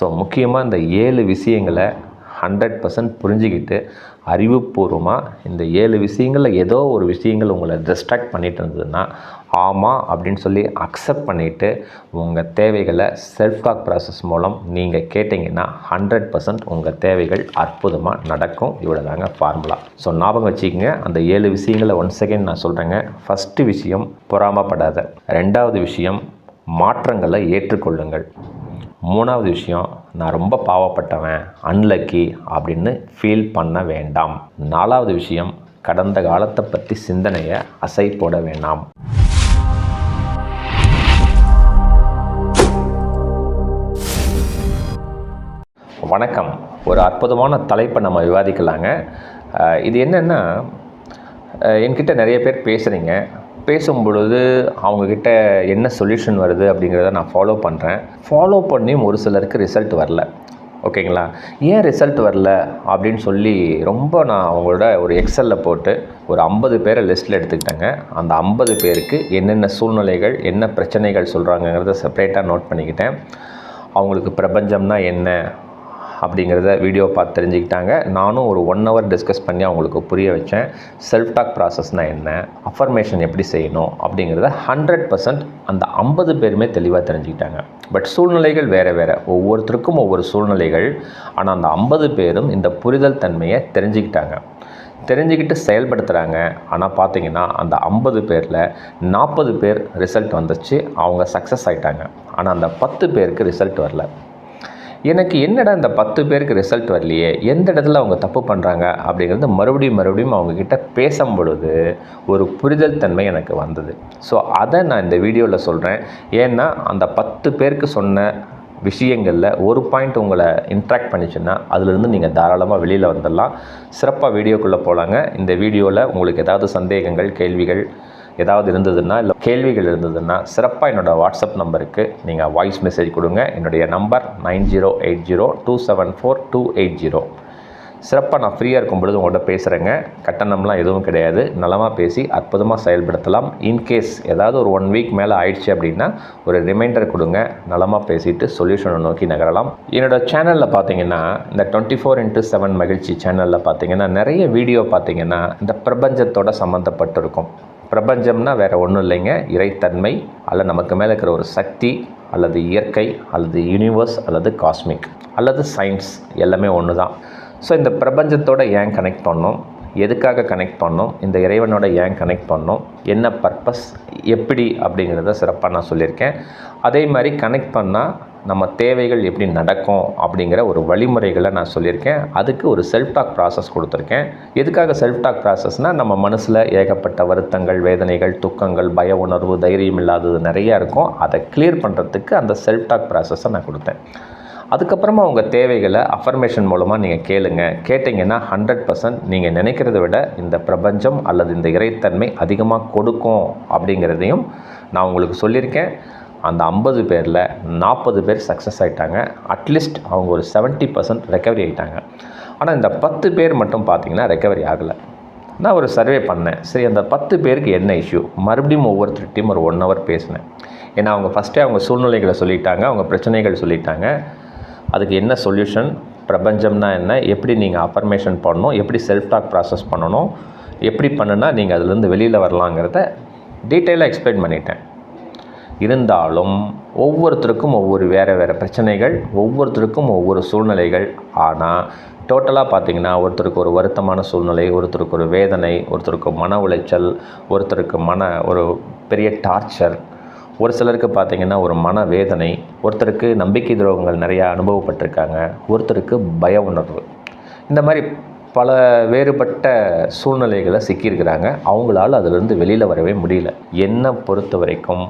So முக்கியமாக இந்த ஏழு விஷயங்களை ஹண்ட்ரட் பர்சன்ட் புரிஞ்சுக்கிட்டு அறிவுபூர்வமாக இந்த ஏழு விஷயங்களில் ஏதோ ஒரு விஷயங்கள் உங்களை டிஸ்ட்ராக்ட் பண்ணிட்டு இருந்ததுன்னா ஆமாம் அப்படின்னு சொல்லி அக்செப்ட் பண்ணிவிட்டு உங்கள் தேவைகளை செல்ஃப் டாக் ப்ராசஸ் மூலம் நீங்கள் கேட்டிங்கன்னா ஹண்ட்ரட் பர்சன்ட் உங்கள் தேவைகள் அற்புதமாக நடக்கும். இவ்வளோ தாங்க ஃபார்முலா ஸோ ஞாபகம் வச்சுக்கோங்க அந்த ஏழு விஷயங்களை ஒன் செகண்ட் நான் சொல்கிறேங்க ஃபஸ்ட்டு விஷயம் பொறாமப்படாத. ரெண்டாவது விஷயம் மாற்றங்களை ஏற்றுக்கொள்ளுங்கள். மூணாவது விஷயம் நான் ரொம்ப பாவப்பட்டவன் அன்லக்கி அப்படின்னு ஃபீல் பண்ண வேண்டாம். நாலாவது விஷயம் கடந்த காலத்தை பற்றி சிந்தனையை அசை போட வேண்டாம் வணக்கம். ஒரு அற்புதமான தலைப்பை நம்ம விவாதிக்கலாங்க. இது என்னென்னா என்கிட்ட நிறைய பேர் பேசுகிறீங்க பேசும் பொழுது அவங்கக்கிட்ட என்ன சொல்யூஷன் வருது அப்படிங்கிறத நான் ஃபாலோ பண்ணுறேன் ஃபாலோ பண்ணியும் ஒரு சிலருக்கு ரிசல்ட் வரல. ஓகேங்களா? ஏன் ரிசல்ட் வரல அப்படின்னு சொல்லி ரொம்ப நான் அவங்களோட ஒரு எக்ஸலில் போட்டு ஒரு ஐம்பது பேரை லிஸ்ட்டில் எடுத்துக்கிட்டேங்க. அந்த ஐம்பது பேருக்கு என்னென்ன சூழ்நிலைகள் என்ன பிரச்சனைகள் சொல்கிறாங்கங்கிறத செப்பரேட்டாக நோட் பண்ணிக்கிட்டேன். அவங்களுக்கு பிரபஞ்சம்னா என்ன? அப்படிங்கிறத வீடியோ பார்த்து தெரிஞ்சுக்கிட்டாங்க. நானும் ஒரு ஒன் ஹவர் டிஸ்கஸ் பண்ணி அவங்களுக்கு புரிய வச்சேன். செல்ஃப் டாக் ப்ராசஸ்னால் என்ன? அஃபர்மேஷன் எப்படி செய்யணும்? அப்படிங்கிறத ஹண்ட்ரட் பர்சன்ட் அந்த ஐம்பது பேருமே தெளிவாக தெரிஞ்சுக்கிட்டாங்க. பட் சூழ்நிலைகள் வேறு வேறு. ஒவ்வொருத்தருக்கும் ஒவ்வொரு சூழ்நிலைகள். ஆனால் அந்த ஐம்பது பேரும் இந்த புரிதல் தன்மையை தெரிஞ்சுக்கிட்டாங்க. தெரிஞ்சுக்கிட்டு செயல்படுத்துகிறாங்க ஆனால் பார்த்தீங்கன்னா அந்த ஐம்பது பேரில் நாற்பது பேர் ரிசல்ட் வந்துச்சு. அவங்க சக்ஸஸ் ஆகிட்டாங்க ஆனால் அந்த பத்து பேருக்கு ரிசல்ட் வரல. எனக்கு என்னடா இந்த பத்து பேருக்கு ரிசல்ட் வரலையே? எந்த இடத்துல அவங்க தப்பு பண்ணுறாங்க அப்படிங்கிறது மறுபடியும் மறுபடியும் அவங்கக்கிட்ட பேசும் பொழுது ஒரு புரிதல் தன்மை எனக்கு வந்தது. ஸோ அதை நான் இந்த வீடியோவில் சொல்கிறேன் ஏன்னா அந்த பத்து பேருக்கு சொன்ன விஷயங்களில் ஒரு பாயிண்ட் உங்களை இன்ட்ராக்ட் பண்ணிச்சுன்னா அதுலேருந்து நீங்கள் தாராளமாக வெளியில் வந்துடலாம். சிறப்பாக வீடியோக்குள்ளே போகலாங்க இந்த வீடியோவில் உங்களுக்கு ஏதாவது சந்தேகங்கள் கேள்விகள் ஏதாவது இருந்ததுன்னா இல்லை கேள்விகள் இருந்ததுன்னா சிறப்பாக என்னோடய வாட்ஸ்அப் நம்பருக்கு நீங்கள் வாய்ஸ் மெசேஜ் கொடுங்க. என்னுடைய number nine zero eight zero two seven four two eight zero. சிறப்பாக நான் ஃப்ரீயாக இருக்கும் பொழுது உங்கள்கிட்ட பேசுகிறேங்க கட்டணம்லாம் எதுவும் கிடையாது. நலமாக பேசி அற்புதமாக செயல்படுத்தலாம். இன்கேஸ் ஏதாவது ஒரு ஒன் வீக் மேலே ஆயிடுச்சு அப்படின்னா ஒரு ரிமைண்டர் கொடுங்க. நலமாக பேசிட்டு சொல்யூஷனை நோக்கி நகரலாம். என்னோடய சேனலில் பார்த்தீங்கன்னா இந்த டுவெண்ட்டி ஃபோர் இன்ட்டு செவன் மகிழ்ச்சி சேனலில் பார்த்தீங்கன்னா நிறைய வீடியோ பார்த்தீங்கன்னா இந்த பிரபஞ்சத்தோட சம்மந்தப்பட்டிருக்கும் பிரபஞ்சம்னா வேறு ஒன்றும் இல்லைங்க. இறைத்தன்மை அல்ல நமக்கு மேலே இருக்கிற ஒரு சக்தி அல்லது இயற்கை அல்லது யூனிவர்ஸ் அல்லது காஸ்மிக் அல்லது சயின்ஸ் எல்லாமே ஒன்று தான் ஸோ இந்த பிரபஞ்சத்தோட ஏன் கனெக்ட் பண்ணோம்? எதுக்காக கனெக்ட் பண்ணோம்? இந்த இறைவனோட ஏன் கனெக்ட் பண்ணோம்? என்ன பர்பஸ் எப்படி? அப்படிங்கிறத சிறப்பாக நான் சொல்லியிருக்கேன். அதே மாதிரி கனெக்ட் பண்ணால் நம்ம தேவைகள் எப்படி நடக்கும் அப்படிங்கிற ஒரு வழிமுறைகளை நான் சொல்லியிருக்கேன். அதுக்கு ஒரு செல்ஃப் டாக் ப்ராசஸ் கொடுத்துருக்கேன். எதுக்காக செல்ஃப் டாக் ப்ராசஸ்னால் நம்ம மனசில் ஏகப்பட்ட வருத்தங்கள் வேதனைகள் துக்கங்கள் பய உணர்வு தைரியம் இல்லாதது நிறையா இருக்கும். அதை கிளியர் பண்ணுறதுக்கு அந்த செல்ஃப் டாக் ப்ராசஸை நான் கொடுத்தேன். அதுக்கப்புறமா உங்கள் தேவைகளை அஃபர்மேஷன் மூலமாக நீங்கள் கேளுங்க. கேட்டிங்கன்னா ஹண்ட்ரட் பர்சன்ட் நீங்கள் நினைக்கிறத விட இந்த பிரபஞ்சம் அல்லது இந்த இறைத்தன்மை அதிகமாக கொடுக்கும் அப்படிங்கிறதையும் நான் உங்களுக்கு சொல்லியிருக்கேன். அந்த ஐம்பது பேரில் நாற்பது பேர் சக்ஸஸ் ஆகிட்டாங்க அட்லீஸ்ட் அவங்க ஒரு செவன்ட்டி பர்சன்ட் ரெக்கவரி ஆகிட்டாங்க ஆனால் இந்த பத்து பேர் மட்டும் பார்த்தீங்கன்னா ரெக்கவரி ஆகலை. நான் ஒரு சர்வே பண்ணேன். சரி அந்த பத்து பேருக்கு என்ன இஷ்யூ மறுபடியும் ஒவ்வொருத்தர்கிட்டையும் ஒரு ஒன் ஹவர் பேசினேன். ஏன்னா அவங்க ஃபஸ்ட்டே அவங்க சூழ்நிலைகளை சொல்லிட்டாங்க. அவங்க பிரச்சனைகள் சொல்லிட்டாங்க. அதுக்கு என்ன சொல்யூஷன் பிரபஞ்சம்னா என்ன? எப்படி நீங்கள் அஃபர்மேஷன் பண்ணணும்? எப்படி செல்ஃப் டாக் ப்ராசஸ் பண்ணணும்? எப்படி பண்ணுனா நீங்கள் அதுலேருந்து வெளியில் வரலாங்கிறத டீட்டெயிலாக எக்ஸ்பிளைன் பண்ணிட்டேன். இருந்தாலும் ஒவ்வொருத்தருக்கும் ஒவ்வொரு வேறு வேறு பிரச்சனைகள் ஒவ்வொருத்தருக்கும் ஒவ்வொரு சூழ்நிலைகள். ஆனால் டோட்டலாக பார்த்தீங்கன்னா ஒருத்தருக்கு ஒரு வருத்தமான சூழ்நிலை ஒருத்தருக்கு ஒரு வேதனை ஒருத்தருக்கு மன உளைச்சல் ஒருத்தருக்கு மன ஒரு பெரிய டார்ச்சர் ஒரு சிலருக்கு பார்த்தீங்கன்னா ஒரு மன வேதனை ஒருத்தருக்கு நம்பிக்கை துரோகங்கள் நிறையா அனுபவப்பட்டிருக்காங்க ஒருத்தருக்கு பய உணர்வு. இந்த மாதிரி பல வேறுபட்ட சூழ்நிலைகளை சிக்கியிருக்கிறாங்க. அவங்களால அதிலிருந்து வெளியில் வரவே முடியல. என்னை பொறுத்த வரைக்கும்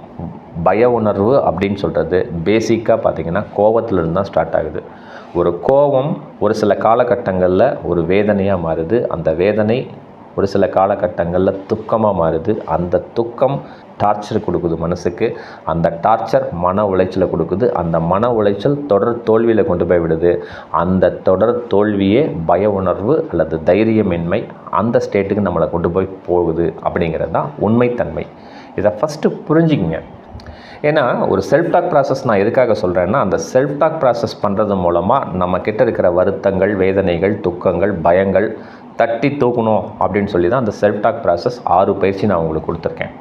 பய உணர்வு அப்படின்னு சொல்கிறது பேசிக்காக பார்த்தீங்கன்னா கோவத்திலிருந்து தான் ஸ்டார்ட் ஆகுது. ஒரு கோபம் ஒரு சில காலகட்டங்களில் ஒரு வேதனையாக மாறுது. அந்த வேதனை ஒரு சில காலகட்டங்களில் துக்கமாக மாறுது. அந்த துக்கம் டார்ச்சர் கொடுக்குது மனசுக்கு. அந்த டார்ச்சர் மன உளைச்சலை கொடுக்குது. அந்த மன உளைச்சல் தொடர் தோல்வியில் கொண்டு போய் விடுது. அந்த தொடர் தோல்வியே பய உணர்வு அல்லது தைரியமின்மை அந்த ஸ்டேட்டுக்கு நம்மளை கொண்டு போய் போகுது அப்படிங்கிறது தான் உண்மைத்தன்மை. இதை ஃபஸ்ட்டு புரிஞ்சுக்கங்க. ஏன்னா ஒரு செல்ஃப் டாக் ப்ராசஸ் நான் எதுக்காக சொல்கிறேன்னா அந்த செல்ஃப் டாக் ப்ராசஸ் பண்ணுறது மூலமாக நம்ம இருக்கிற வருத்தங்கள் வேதனைகள் துக்கங்கள் பயங்கள் தட்டி தூக்கணும் அப்படின்னு சொல்லி தான் அந்த செல்ஃப் டாக் ப்ராசஸ் ஆறு பயிற்சி நான் உங்களுக்கு கொடுத்துருக்கேன்.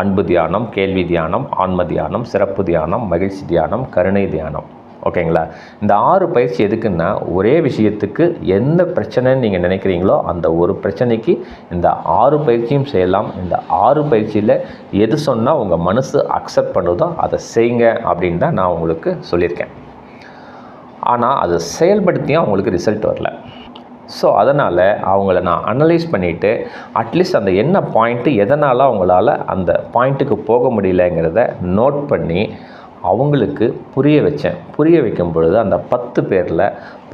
அன்பு தியானம் கேள்வி தியானம் ஆன்ம தியானம் சிறப்பு தியானம் மகிழ்ச்சி தியானம் கருணை தியானம். ஓகேங்களா? இந்த ஆறு பயிற்சி எதுக்குன்னா ஒரே விஷயத்துக்கு எந்த பிரச்சனைன்னு நீங்கள் நினைக்கிறீங்களோ அந்த ஒரு பிரச்சனைக்கு இந்த ஆறு பயிற்சியும் செய்யலாம். இந்த ஆறு பயிற்சியில் எது சொன்னால் உங்கள் மனசு அக்செப்ட் பண்ணுதோ அதை செய்யுங்க அப்படின்னு தான் நான் உங்களுக்கு சொல்லியிருக்கேன். ஆனால் அதை செயல்படுத்தியும் அவங்களுக்கு ரிசல்ட் வரல. ஸோ அதனால் அவங்கள நான் அனலைஸ் பண்ணிவிட்டு அட்லீஸ்ட் அந்த என்ன பாயிண்ட்டு எதனால் அவங்களால அந்த பாயிண்ட்டுக்கு போக முடியலங்கிறத நோட் பண்ணி அவங்களுக்கு புரிய வச்சேன். புரிய வைக்கும் பொழுது அந்த பத்து பேரில்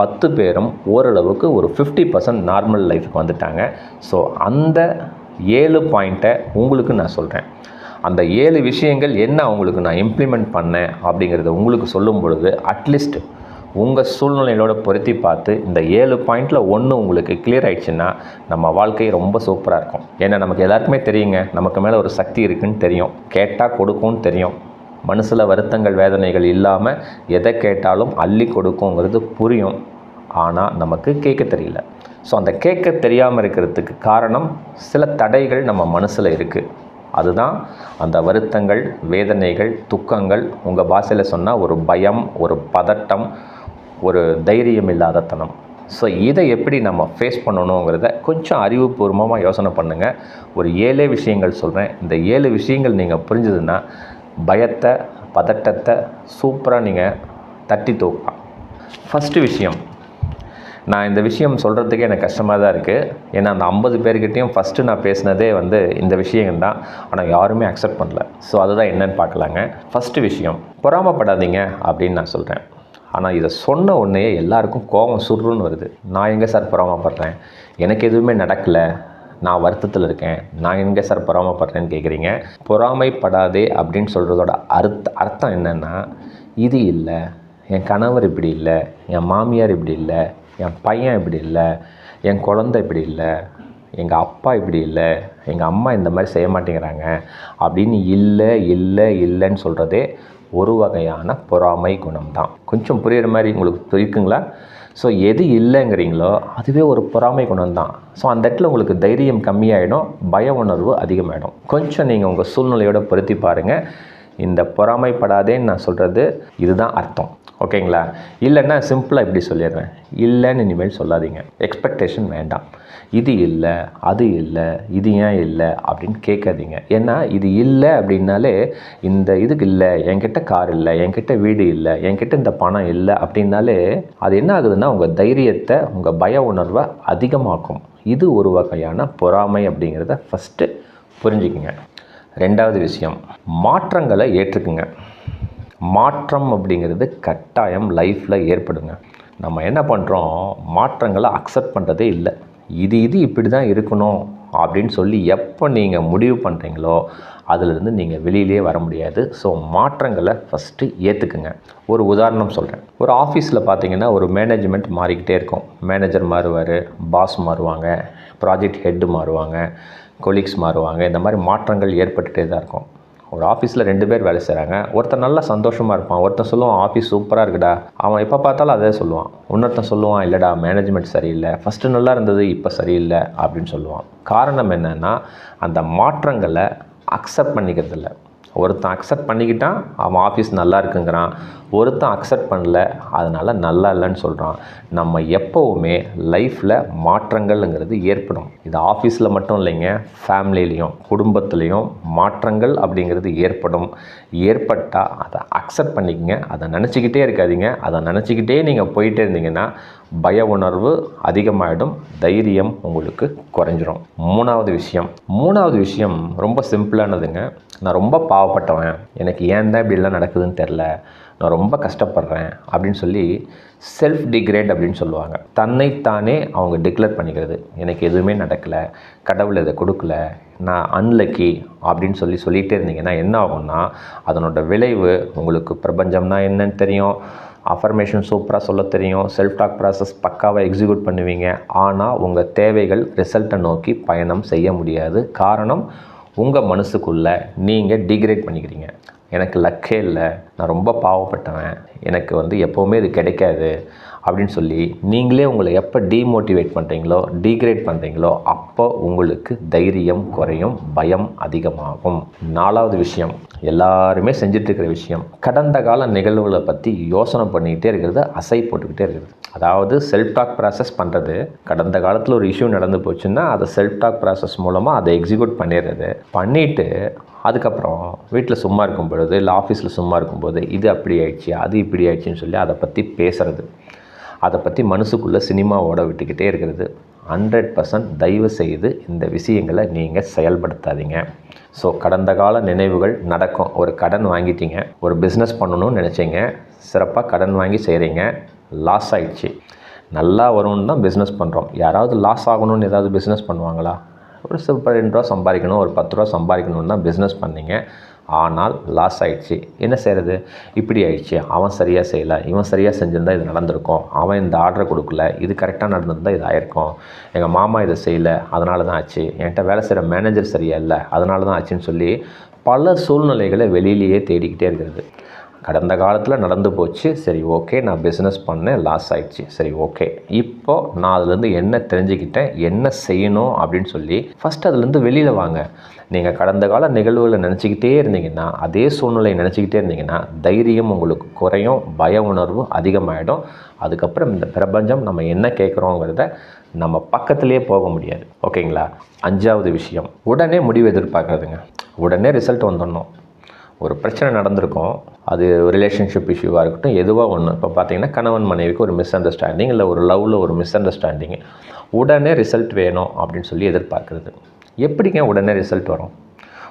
பத்து பேரும் ஓரளவுக்கு ஒரு ஃபிஃப்டி பர்சன்ட் நார்மல் லைஃப்க்கு வந்துட்டாங்க. ஸோ அந்த ஏழு பாயிண்ட்டை உங்களுக்கு நான் சொல்கிறேன் அந்த ஏழு விஷயங்கள் என்ன அவங்களுக்கு நான் இம்ப்ளிமெண்ட் பண்ணேன் அப்படிங்கிறத உங்களுக்கு சொல்லும் பொழுது அட்லீஸ்ட் உங்கள் சூழ்நிலையோட பொருத்தி பார்த்து இந்த ஏழு பாயிண்டில் ஒன்று உங்களுக்கு கிளியர் ஆயிடுச்சுன்னா நம்ம வாழ்க்கை ரொம்ப சூப்பராக இருக்கும். ஏன்னா நமக்கு எல்லாருக்குமே தெரியுங்க. நமக்கு மேலே ஒரு சக்தி இருக்குன்னு தெரியும். கேட்டால் கொடுக்கும்னு தெரியும். மனசில் வருத்தங்கள் வேதனைகள் இல்லாமல் எதை கேட்டாலும் அள்ளி கொடுக்குங்கிறது புரியும். ஆனால் நமக்கு கேட்க தெரியல. ஸோ அந்த கேட்க தெரியாமல் இருக்கிறதுக்கு காரணம் சில தடைகள் நம்ம மனசில் இருக்குது அதுதான் அந்த வருத்தங்கள் வேதனைகள் துக்கங்கள் உங்கள் பாஷையில் சொன்னால் ஒரு பயம் ஒரு பதட்டம் ஒரு தைரியம் இல்லாத தனம். ஸோ இதை எப்படி நம்ம ஃபேஸ் பண்ணணுங்கிறத கொஞ்சம் அறிவுபூர்வமாக யோசனை பண்ணுங்கள் ஒரு ஏழே விஷயங்கள் சொல்கிறேன் இந்த ஏழு விஷயங்கள் நீங்கள் புரிஞ்சுதுன்னா பயத்தை பதட்டத்தை சூப்பராக நீங்கள் தட்டி தூக்கலாம். ஃபஸ்ட்டு விஷயம் நான் இந்த விஷயம் சொல்கிறதுக்கே எனக்கு கஷ்டமாக தான் இருக்குது ஏன்னா அந்த ஐம்பது பேர்கிட்டையும் ஃபஸ்ட்டு நான் பேசினதே வந்து இந்த விஷயங்கள் தான். ஆனால் யாருமே அக்செப்ட் பண்ணல. ஸோ அதுதான் என்னன்னு பார்க்கலாங்க. ஃபஸ்ட்டு விஷயம் பொறாமப்படாதீங்க அப்படின்னு நான் சொல்கிறேன் ஆனால் இதை சொன்ன உடனே எல்லாருக்கும் கோபம் சுருன்னு வருது. நான் எங்கே சார் பொறாமப்படுறேன்? எனக்கு எதுவுமே நடக்கலை. நான் வருத்தத்தில் இருக்கேன். நான் எங்கே சார் பொறாமப்படுறேன்னு கேட்குறீங்க பொறாமைப்படாதே அப்படின்னு சொல்கிறதோட அர்த்த அர்த்தம் என்னென்னா இது இல்லை. என் கணவர் இப்படி இல்லை. என் மாமியார் இப்படி இல்லை. என் பையன் இப்படி இல்லை என் குழந்தை இப்படி இல்லை எங்கள் அப்பா இப்படி இல்லை எங்கள் அம்மா இந்த மாதிரி செய்ய மாட்டேங்கிறாங்க அப்படின்னு இல்லை இல்லை இல்லைன்னு சொல்கிறதே ஒரு வகையான பொறாமை குணம் தான் கொஞ்சம் புரிகிற மாதிரி உங்களுக்கு இருக்குங்களா ஸோ எது இல்லைங்கிறீங்களோ அதுவே ஒரு பொறாமை குணம் தான் ஸோ அந்த இடத்துல உங்களுக்கு தைரியம் கம்மியாயிடும் பய உணர்வு அதிகமாகிடும் கொஞ்சம் நீங்கள் உங்கள் சூழ்நிலையோட பொருத்தி பாருங்கள் இந்த பொறாமைப்படாதேன்னு நான் சொல்கிறது இதுதான் அர்த்தம். ஓகேங்களா? இல்லைன்னா சிம்பிளாக இப்படி சொல்லிடுறேன். இல்லைன்னு இனிமேல் சொல்லாதீங்க. எக்ஸ்பெக்டேஷன் வேண்டாம். இது இல்லை அது இல்லை இது ஏன் இல்லை அப்படின்னு கேட்காதீங்க. ஏன்னா இது இல்லை அப்படின்னாலே இந்த இதுக்கு இல்லை என்கிட்ட கார் இல்லை என்கிட்ட வீடு இல்லை என்கிட்ட இந்த பணம் இல்லை அப்படின்னாலே அது என்ன ஆகுதுன்னா உங்கள் தைரியத்தை உங்கள் பய உணர்வை அதிகமாக்கும். இது ஒரு வகையான பொறாமை அப்படிங்கிறத ஃபஸ்ட்டு புரிஞ்சுக்குங்க. ரெண்டாவது விஷயம் மாற்றங்களை ஏற்றுக்குங்க. மாற்றம் அப்படிங்கிறது கட்டாயம் லைஃப்பில் ஏற்படுங்க. நம்ம என்ன பண்ணுறோம் மாற்றங்களை அக்செப்ட் பண்ணுறதே இல்லை. இது இது இப்படி தான் இருக்கணும் அப்படின்னு சொல்லி எப்போ நீங்கள் முடிவு பண்ணுறீங்களோ அதிலிருந்து நீங்கள் வெளியிலே வர முடியாது. ஸோ மாற்றங்களை ஃபஸ்ட்டு ஏற்றுக்குங்க ஒரு உதாரணம் சொல்கிறேன் ஒரு ஆஃபீஸில் பார்த்தீங்கன்னா ஒரு மேனேஜ்மெண்ட் மாறிக்கிட்டே இருக்கும். மேனேஜர் மாறுவார் பாஸ் மாறுவாங்க ப்ராஜெக்ட் ஹெட்டு மாறுவாங்க. கொலீக்ஸ் மாறுவாங்க. இந்த மாதிரி மாற்றங்கள் ஏற்பட்டுகிட்டே தான் இருக்கும். ஒரு ஆஃபீஸில் ரெண்டு பேர் வேலை செய்கிறாங்க ஒருத்தன் நல்லா சந்தோஷமாக இருப்பான். ஒருத்தன் சொல்லுவான் ஆஃபீஸ் சூப்பராக இருக்குடா. அவன் எப்போ பார்த்தாலும் அதே சொல்லுவான். இன்னொருத்தன் சொல்லுவான் இல்லைடா மேனேஜ்மெண்ட் சரியில்லை. ஃபஸ்ட்டு நல்லா இருந்தது இப்போ சரியில்லை. அப்படின்னு சொல்லுவான். காரணம் என்னென்னா அந்த மாற்றங்களை அக்செப்ட் பண்ணிக்கிறதில்ல. ஒருத்தன் அக்செப்ட் பண்ணிக்கிட்டான் அவன் ஆஃபீஸ் நல்லா இருக்குங்கிறான். ஒருத்தன் அக்செப்ட் பண்ணல அதனால் நல்லா இல்லைன்னு சொல்கிறான் நம்ம எப்போவுமே லைஃப்பில் மாற்றங்கள்ங்கிறது ஏற்படும். இது ஆஃபீஸில் மட்டும் இல்லைங்க ஃபேமிலிலையும் குடும்பத்துலேயும் மாற்றங்கள் அப்படிங்கிறது ஏற்படும். ஏற்பட்டால் அதை அக்செப்ட் பண்ணிக்கங்க அதை நினச்சிக்கிட்டே இருக்காதீங்க. அதை நினச்சிக்கிட்டே நீங்கள் போயிட்டே இருந்தீங்கன்னா பய உணர்வு அதிகமாகிடும் தைரியம் உங்களுக்கு குறைஞ்சிரும். மூணாவது விஷயம். மூணாவது விஷயம் ரொம்ப சிம்பிளானதுங்க. நான் ரொம்ப பாவப்பட்டவன். எனக்கு ஏன் தான் இப்படிலாம் நடக்குதுன்னு தெரில. நான் ரொம்ப கஷ்டப்படுறேன் அப்படின்னு சொல்லி செல்ஃப் டிக்ரேட் அப்படின்னு சொல்லுவாங்க. தன்னைத்தானே அவங்க டிக்ளேர் பண்ணிக்கிறது. எனக்கு எதுவுமே நடக்கலை. கடவுள் இதை கொடுக்கல. நான் அன்லக்கி அப்படின்னு சொல்லி சொல்லிகிட்டே இருந்தீங்கன்னா என்ன ஆகும்னா அதனோட விளைவு உங்களுக்கு பிரபஞ்சம்னா என்னன்னு தெரியும். அஃபர்மேஷன் சூப்பராக சொல்ல தெரியும். செல்ஃப் டாக் ப்ராசஸ் பக்காவாக எக்ஸிக்யூட் பண்ணுவீங்க. ஆனால் உங்கள் தேவைகள் ரிசல்ட்டை நோக்கி பயணம் செய்ய முடியாது. காரணம் உங்கள் மனசுக்குள்ளே நீங்கள் டிகிரேட் பண்ணிக்கிறீங்க. எனக்கு லக்கே இல்லை நான் ரொம்ப பாவப்பட்டவன் எனக்கு வந்து எப்போவுமே இது கிடைக்காது அப்படின்னு சொல்லி நீங்களே உங்களை எப்போ டீமோட்டிவேட் பண்ணுறீங்களோ டீக்ரேட் பண்ணுறீங்களோ அப்போ உங்களுக்கு தைரியம் குறையும் பயம் அதிகமாகும். நாலாவது விஷயம் எல்லாருமே செஞ்சிட்ருக்கிற விஷயம் கடந்த கால நிகழ்வுகளை பற்றி யோசனை பண்ணிக்கிட்டே இருக்கிறது அசை போட்டுக்கிட்டே இருக்கிறது. அதாவது செல்ஃப் டாக் ப்ராசஸ் பண்ணுறது கடந்த காலத்தில் ஒரு இஷ்யூ நடந்து போச்சுன்னா அதை செல்ஃப் டாக் ப்ராசஸ் மூலமாக அதை எக்ஸிக்யூட் பண்ணிடுறது. பண்ணிவிட்டு அதுக்கப்புறம் வீட்டில் சும்மா இருக்கும் பொழுது இல்லை ஆஃபீஸில் சும்மா இருக்கும்போது இது அப்படி ஆயிடுச்சு அது இப்படி ஆயிடுச்சுன்னு சொல்லி அதை பற்றி பேசுகிறது அதை பற்றி மனசுக்குள்ளே சினிமாவோட விட்டுக்கிட்டே இருக்கிறது. ஹண்ட்ரட் பர்சன்ட் தயவு செய்து இந்த விஷயங்களை நீங்கள் செயல்படுத்தாதீங்க. ஸோ கடந்த கால நினைவுகள் நடக்கும். ஒரு கடன் வாங்கிட்டீங்க. ஒரு பிஸ்னஸ் பண்ணணும்னு நினச்சிங்க. சிறப்பாக கடன் வாங்கி செய்கிறீங்க லாஸ் ஆயிடுச்சு. நல்லா வரும்னு தான் பிஸ்னஸ் பண்ணுறோம் யாராவது லாஸ் ஆகணும்னு ஏதாவது பிஸ்னஸ் பண்ணுவாங்களா? ஒரு சூப்பர் ரெண்டு ரூபா சம்பாதிக்கணும் ஒரு பத்து ரூபா சம்பாதிக்கணும்னு தான் பிஸ்னஸ் பண்ணிங்க. ஆனால் லாஸ் ஆகிடுச்சு என்ன செய்கிறது இப்படி ஆயிடுச்சு. அவன் சரியாக செய்யலை. இவன் சரியாக செஞ்சுருந்தா இது நடந்திருக்கும். அவன் இந்த ஆர்டரை கொடுக்கல. இது கரெக்டாக நடந்திருந்தால் இது ஆயிருக்கும் எங்கள் மாமா இதை செய்யலை. அதனால தான் ஆச்சு. என்கிட்ட வேலை செய்கிற மேனேஜர் சரியாக இல்லை. அதனால தான் ஆச்சுன்னு சொல்லி பல சூழ்நிலைகளை வெளியிலேயே தேடிக்கிட்டே இருக்கிறது. கடந்த காலத்தில் நடந்து போச்சு. சரி ஓகே நான் பிஸ்னஸ் பண்ணேன் லாஸ் ஆகிடுச்சு சரி ஓகே இப்போது நான் அதுலேருந்து என்ன தெரிஞ்சுக்கிட்டேன் என்ன செய்யணும் அப்படின்னு சொல்லி ஃபஸ்ட் அதுலேருந்து வெளியில் வாங்க. நீங்கள் கடந்த கால நிகழ்வுகளை நினச்சிக்கிட்டே இருந்தீங்கன்னா அதே சூழ்நிலையை நினச்சிக்கிட்டே இருந்தீங்கன்னா தைரியம் உங்களுக்கு குறையும் பய உணர்வு அதிகமாகிடும் அதுக்கப்புறம் இந்த பிரபஞ்சம் நம்ம என்ன கேட்குறோங்கிறத நம்ம பக்கத்துலேயே போக முடியாது. ஓகேங்களா அஞ்சாவது விஷயம். உடனே முடிவு எதிர்பார்க்குறதுங்க உடனே ரிசல்ட் வந்துடணும். ஒரு பிரச்சனை நடந்திருக்கும் அது ரிலேஷன்ஷிப் இஷ்யூவாக இருக்கட்டும் எதுவாக ஒன்று இப்போ பார்த்தீங்கன்னா கணவன் மனைவிக்கு ஒரு மிஸ் அண்டர்ஸ்டாண்டிங் இல்லை ஒரு லவ்வில் ஒரு மிஸ் அண்டர்ஸ்டாண்டிங் உடனே ரிசல்ட் வேணும் அப்படின்னு சொல்லி எதிர்பார்க்குறது. எப்படிங்க உடனே ரிசல்ட் வரும்?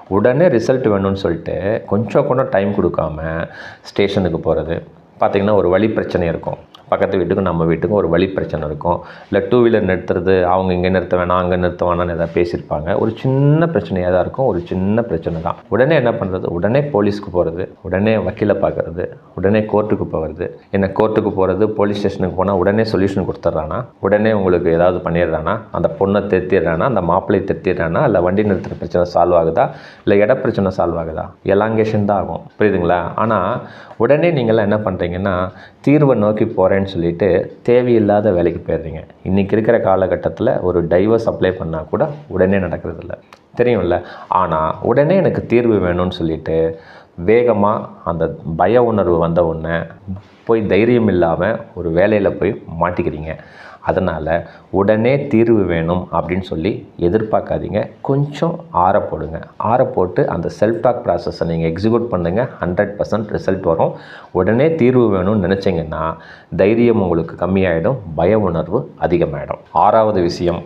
உடனே ரிசல்ட் வேணும்னு சொல்லிட்டு கொஞ்சம் கூட டைம் கொடுக்காம ஸ்டேஷனுக்கு போகிறது பார்த்திங்கன்னா ஒரு வழி பிரச்சனை இருக்கும். பக்கத்து வீட்டுக்கும் நம்ம வீட்டுக்கும் ஒரு வழி பிரச்சனை இருக்கும். இல்லை டூ வீலர் நிறுத்துறது அவங்க இங்கே நிறுத்த வேணாம் அங்கே நிறுத்த வேணாம்னு எதாவது பேசியிருப்பாங்க. ஒரு சின்ன பிரச்சனையாக தான் இருக்கும் ஒரு சின்ன பிரச்சனை தான். உடனே என்ன பண்ணுறது உடனே போலீஸ்க்கு போகிறது உடனே வக்கீலை பார்க்குறது உடனே கோர்ட்டுக்கு போகிறது என்ன கோர்ட்டுக்கு போகிறது போலீஸ் ஸ்டேஷனுக்கு போனால் உடனே சொல்யூஷன் கொடுத்துட்றானா? உடனே உங்களுக்கு ஏதாவது பண்ணிடுறானா? அந்த பொண்ணை திருத்திடுறானா அந்த மாப்பிள்ளையை திருத்திடுறானா இல்லை வண்டி நிறுத்துற பிரச்சனை சால்வ் ஆகுதா? இல்லை இட பிரச்சனை சால்வ் ஆகுதா? எலாங்கேஷன் தான் ஆகும். புரியுதுங்களா? ஆனால் உடனே நீங்கள்லாம் என்ன பண்ணுறீங்கன்னா தீர்வை நோக்கி போகிறேன்னு சொல்லிட்டு தேவையில்லாத வேலைக்கு போயிடுறீங்க. இன்றைக்கி இருக்கிற காலகட்டத்தில் ஒரு டைவர்ஸ் அப்ளை பண்ணால் கூட உடனே நடக்கிறதில்ல. தெரியும்ல? ஆனால் உடனே எனக்கு தீர்வு வேணும்னு சொல்லிட்டு வேகமாக அந்த பய உணர்வு வந்த உடனே போய் தைரியம் இல்லாமல் ஒரு வேலையில் போய் மாட்டிக்கிறீங்க. அதனால் உடனே தீர்வு வேணும் அப்படின்னு சொல்லி எதிர்பார்க்காதீங்க. கொஞ்சம் ஆற போடுங்க. ஆற போட்டு அந்த செல்ஃப் டாக் ப்ராசஸை நீங்கள் எக்ஸிக்யூட் பண்ணுங்கள் ஹண்ட்ரட் பர்சன்ட் ரிசல்ட் வரும். உடனே தீர்வு வேணும்னு நினச்சிங்கன்னா தைரியம் உங்களுக்கு கம்மியாயிடும். பய உணர்வு அதிகமாகிடும் ஆறாவது விஷயம்.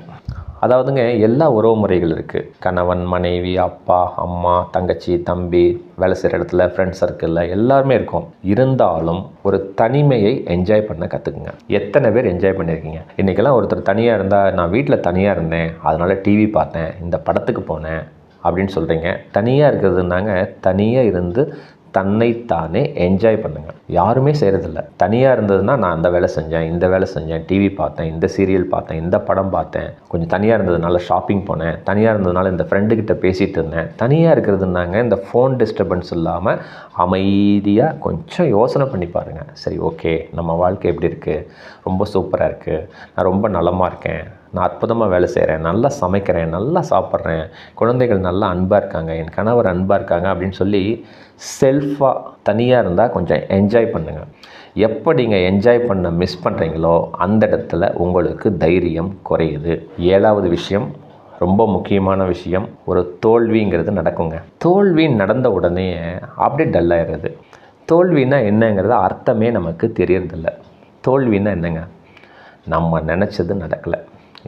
அதாவதுங்க எல்லா உறவு முறைகள் இருக்குது கணவன் மனைவி அப்பா அம்மா தங்கச்சி தம்பி வேலை செய்கிற இடத்துல ஃப்ரெண்ட்ஸ் சர்க்கிளில் எல்லாருமே இருக்கும். இருந்தாலும் ஒரு தனிமையை என்ஜாய் பண்ண கற்றுக்குங்க எத்தனை பேர் என்ஜாய் பண்ணியிருக்கீங்க இன்றைக்கெல்லாம் ஒருத்தர் தனியாக இருந்தால் நான் வீட்டில் தனியாக இருந்தேன் அதனால் டிவி பார்த்தேன் இந்த படத்துக்கு போனேன் அப்படின்னு சொல்கிறீங்க தனியாக இருக்கிறதுனாங்க தனியாக இருந்து தன்னைத்தானே என்ஜாய் பண்ணுங்கள் யாருமே செய்கிறதில்ல தனியாக இருந்ததுன்னா நான் அந்த வேலை செஞ்சேன் இந்த வேலை செஞ்சேன் டிவி பார்த்தேன் இந்த சீரியல் பார்த்தேன் இந்த படம் பார்த்தேன். கொஞ்சம் தனியாக இருந்ததுனால ஷாப்பிங் போனேன். தனியாக இருந்ததுனால இந்த ஃப்ரெண்டுக்கிட்ட பேசிகிட்டு இருந்தேன். தனியாக இருக்கிறதுனாங்க இந்த ஃபோன் டிஸ்டர்பன்ஸ் இல்லாமல் அமைதியாக கொஞ்சம் யோசனை பண்ணி பாருங்கள் சரி ஓகே நம்ம வாழ்க்கை எப்படி இருக்குது ரொம்ப சூப்பராக இருக்குது நான் ரொம்ப நலமாக இருக்கேன். நான் அற்புதமாக வேலை செய்கிறேன் நல்லா சமைக்கிறேன் நல்லா சாப்பிட்றேன் குழந்தைகள் நல்லா அன்பாக இருக்காங்க என் கணவர் அன்பாக இருக்காங்க அப்படின்னு சொல்லி செல்ஃபாக தனியாக இருந்தால் கொஞ்சம் என்ஜாய் பண்ணுங்கள் எப்போ நீங்கள் என்ஜாய் பண்ண மிஸ் பண்ணுறீங்களோ அந்த இடத்துல உங்களுக்கு தைரியம் குறையுது. ஏழாவது விஷயம் ரொம்ப முக்கியமான விஷயம் ஒரு தோல்விங்கிறது நடக்குங்க. தோல்வி நடந்த உடனே அப்படியே டல்லாயிடுறது தோல்வின்னா என்னங்கிறது அர்த்தமே நமக்கு தெரியறதில்ல. தோல்வின்னா என்னங்க? நம்ம நினச்சது நடக்கலை.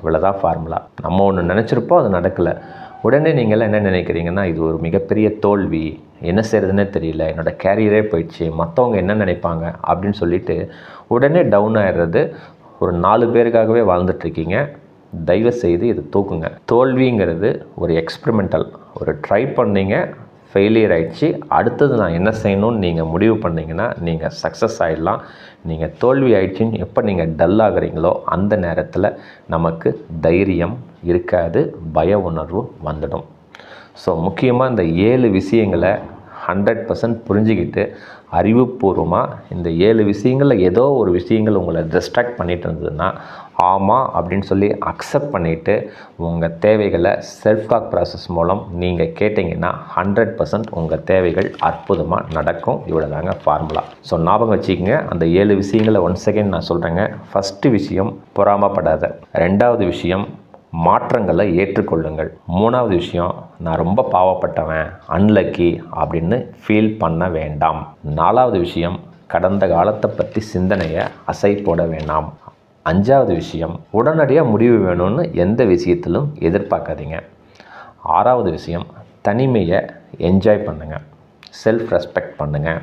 இவ்வளோ தான் ஃபார்முலா நம்ம ஒன்று நினச்சிருப்போம் அது நடக்கலை. உடனே நீங்கள் என்ன நினைக்கிறீங்கன்னா இது ஒரு மிகப்பெரிய தோல்வி. என்ன செய்கிறதுனே தெரியல. என்னோடய கேரியரே போயிடுச்சு. மற்றவங்க என்ன நினைப்பாங்க? அப்படின்னு சொல்லிட்டு உடனே டவுன் ஆகிடுறது ஒரு நாலு பேருக்காகவே வாழ்ந்துட்டுருக்கீங்க. தயவு செய்து இது தூக்குங்க. தோல்விங்கிறது ஒரு எக்ஸ்பெரிமெண்டல் ஒரு ட்ரை பண்ணீங்க. ஃபெயிலியர் ஆகிடுச்சு அடுத்தது நான் என்ன செய்யணும்னு நீங்கள் முடிவு பண்ணீங்கன்னா நீங்கள் சக்ஸஸ் ஆகிடலாம் நீங்கள் தோல்வி ஆகிடுச்சின்னு எப்போ நீங்கள் டல் ஆகுறீங்களோ அந்த நேரத்தில் நமக்கு தைரியம் இருக்காது பய உணர்வு வந்துடும். ஸோ முக்கியமாக இந்த ஏழு விஷயங்களை ஹண்ட்ரட் பர்சன்ட் புரிஞ்சுக்கிட்டு அறிவுபூர்வமாக இந்த ஏழு விஷயங்களில் ஏதோ ஒரு விஷயங்கள் உங்களை டிஸ்ட்ராக்ட் பண்ணிட்டு இருந்ததுன்னா ஆமாம் அப்படின்னு சொல்லி அக்செப்ட் பண்ணிவிட்டு உங்கள் தேவைகளை செல்ஃப் டாக் ப்ராசஸ் மூலம் நீங்கள் கேட்டிங்கன்னா ஹண்ட்ரட் பர்சன்ட் உங்கள் தேவைகள் அற்புதமாக நடக்கும். இவ்வளோ தாங்க ஃபார்முலா ஸோ ஞாபகம் வச்சுக்கோங்க அந்த ஏழு விஷயங்களை ஒன் செகண்ட் நான் சொல்கிறேங்க ஃபஸ்ட்டு விஷயம் பொறாமப்படாத. ரெண்டாவது விஷயம் மாற்றங்களை ஏற்றுக்கொள்ளுங்கள். மூணாவது விஷயம் நான் ரொம்ப பாவப்பட்டவன் அன்லக்கி அப்படின்னு ஃபீல் பண்ண வேண்டாம். நாலாவது விஷயம் கடந்த காலத்தை பற்றி சிந்தனையை அசை போட வேண்டாம் அஞ்சாவது விஷயம் உடனடியாக முடிவு வேணும்னு எந்த விஷயத்திலும் எதிர்பார்க்காதீங்க. ஆறாவது விஷயம் தனிமையை என்ஜாய் பண்ணுங்கள் செல்ஃப் ரெஸ்பெக்ட் பண்ணுங்கள்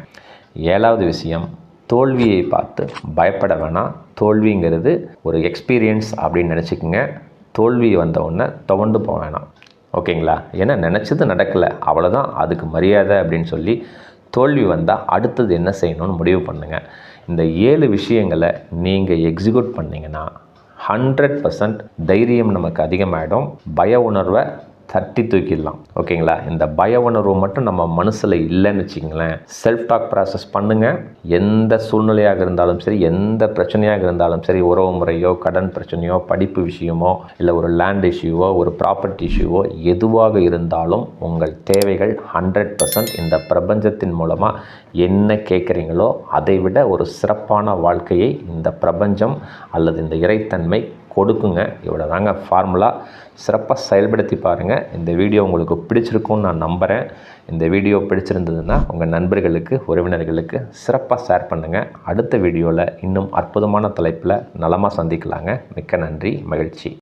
ஏழாவது விஷயம் தோல்வியை பார்த்து பயப்பட வேணாம். தோல்விங்கிறது ஒரு எக்ஸ்பீரியன்ஸ் அப்படின்னு நினச்சிக்கோங்க. தோல்வி வந்த உடனே துவண்டு போக வேணாம். ஓகேங்களா? ஏன்னா நினச்சது நடக்கலை. அவ்வளோதான் அதுக்கு மரியாதை அப்படின்னு சொல்லி தோல்வி வந்தால் அடுத்தது என்ன செய்யணும்னு முடிவு பண்ணுங்கள் இந்த ஏழு விஷயங்களை நீங்கள் எக்ஸிக்யூட் பண்ணிங்கன்னா ஹண்ட்ரட் பர்சன்ட் தைரியம் நமக்கு அதிகமாகிடும் பய உணர்வை தட்டி தூக்கிடலாம் ஓகேங்களா? இந்த பய உணர்வு மட்டும் நம்ம மனசில் இல்லைன்னு வச்சுங்களேன் செல்ஃப் டாக் ப்ராசஸ் பண்ணுங்கள் எந்த சூழ்நிலையாக இருந்தாலும் சரி எந்த பிரச்சனையாக இருந்தாலும் சரி உறவு முறையோ கடன் பிரச்சனையோ படிப்பு விஷயமோ இல்லை ஒரு லேண்ட் இஷ்யூவோ ஒரு ப்ராப்பர்ட்டி இஷ்யூவோ எதுவாக இருந்தாலும் உங்கள் தேவைகள் ஹண்ட்ரட் பர்சன்ட் இந்த பிரபஞ்சத்தின் மூலமாக என்ன கேட்குறீங்களோ அதை விட ஒரு சிறப்பான வாழ்க்கையை இந்த பிரபஞ்சம் அல்லது இந்த இறைத்தன்மை கொடுக்குங்க. இவ்வளோ தாங்க ஃபார்முலா சிறப்பாக செயல்படுத்தி பாருங்கள் இந்த வீடியோ உங்களுக்கு பிடிச்சிருக்கும்னு நான் நம்புகிறேன் இந்த வீடியோ பிடிச்சிருந்ததுன்னா உங்கள் நண்பர்களுக்கு உறவினர்களுக்கு சிறப்பாக ஷேர் பண்ணுங்கள் அடுத்த வீடியோவில் இன்னும் அற்புதமான தலைப்பில் நலமாக சந்திக்கலாங்க. மிக்க நன்றி மகிழ்ச்சி.